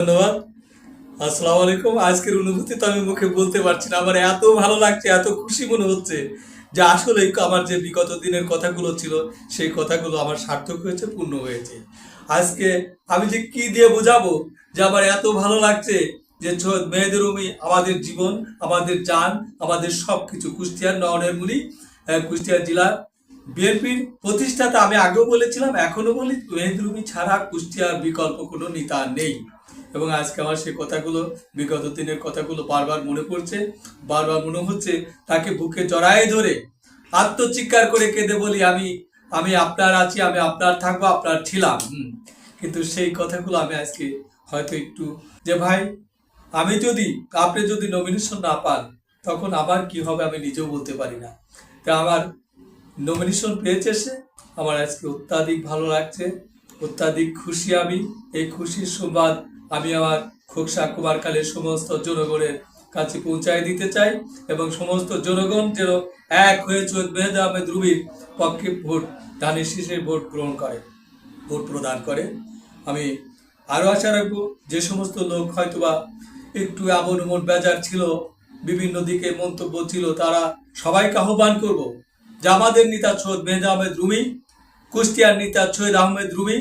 ধন্যবাদ। আসসালামু আলাইকুম। আজকের অনুভূতি তো আমি মুখে বলতে পারছি না আমার এত ভালো লাগছে এত খুশি মনে হচ্ছে যে আসলে আমার যে বিগত দিনের কথাগুলো ছিল সেই কথাগুলো আমার সার্থক হয়েছে পূর্ণ হয়েছে। আজকে আমি যে কি দিয়ে বোঝাবো যে আমার এত ভালো লাগছে যে মেয়েদের উমি আমাদের জীবন আমাদের যান আমাদের সব কিছু কুষ্টিয়ার নয়নের মুড়ি আহ, কুষ্টিয়া জেলার বিএনপির প্রতিষ্ঠাতা আমি আগেও বলেছিলাম এখনও বলি মেহেদুর রুমি ছাড়া কুষ্টিয়ার বিকল্প কোনো নেতা নেই। এবং আজকে আমার সেই কথাগুলো, বিগত দিনের কথাগুলো বারবার মনে পড়ছে। বারবার মনে হচ্ছে তাকে বুকে জড়ায় ধরে আত্মচিৎকার করে কেঁদে বলি, আমি আমি আপনার আছি, আমি আপনার থাকব, আপনার ছিলাম। কিন্তু সেই কথাগুলো আমি আজকে হয়তো একটু যে, ভাই, আমি যদি, আপনি যদি নমিনেশন না পান, তখন আবার কি হবে আমি নিজেও বলতে পারি না। তা আমার নমিনেশন পেয়েছে সে। আমার আজকে অত্যাধিক ভালো লাগছে। অত্যাধিক খুশি আমি। এই খুশির সংবাদ আমি আমার খোকসা কুমারকালের সমস্ত জনগণের কাছে পৌঁছায় দিতে চাই এবং সমস্ত জনগণ যেন এক হয়ে চোদ মেহেদ আহমেদ রুবির পক্ষে ভোট ধানের শীষে ভোট গ্রহণ করে, ভোট প্রদান করে। আমি আরও আশা রাখব যে সমস্ত লোক হয়তোবা একটু এমন মন বেজার ছিল, বিভিন্ন দিকে মন্তব্য ছিল, তারা সবাইকে আহ্বান করব যে আমাদের নেতা সৈয়দ মেহেদ আহমেদ রুমি, কুষ্টিয়ার নেতা সৈয়দ আহমেদ রুমি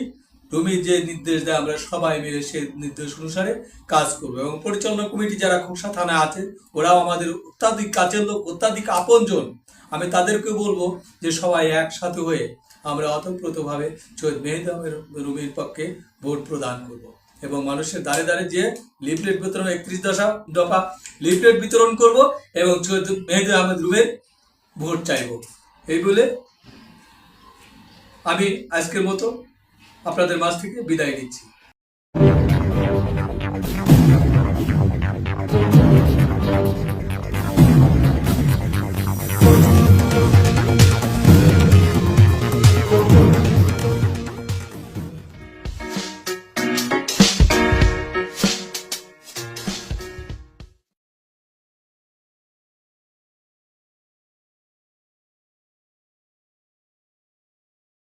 রুমি যে নির্দেশ দেয়, আমরা সবাই মিলে সেই নির্দেশ অনুসারে কাজ করব। এবং পরিচালনা কমিটি যারা খোসা থানায় আছে, ওরাও আমাদের অত্যাধিক কাজের লোক, অত্যাধিক আপনজন। আমি তাদেরকে বলব যে সবাই একসাথে হয়ে আমরা অতপ্রতভাবে সৈয়দ মেহেদ আহমেদ রুমির পক্ষে ভোট প্রদান করব। এবং মানুষের দাঁড়ে দাঁড়ে যে লিফলেট বিতরণ, একত্রিশ দশা দফা লিফলেট বিতরণ করব এবং সৈয়দ মেহেদ আহমেদ রুমের ভোট চাইব। এই বলে আমি আজকের মতো আপনাদের মাঝ থেকে বিদায় নিচ্ছি।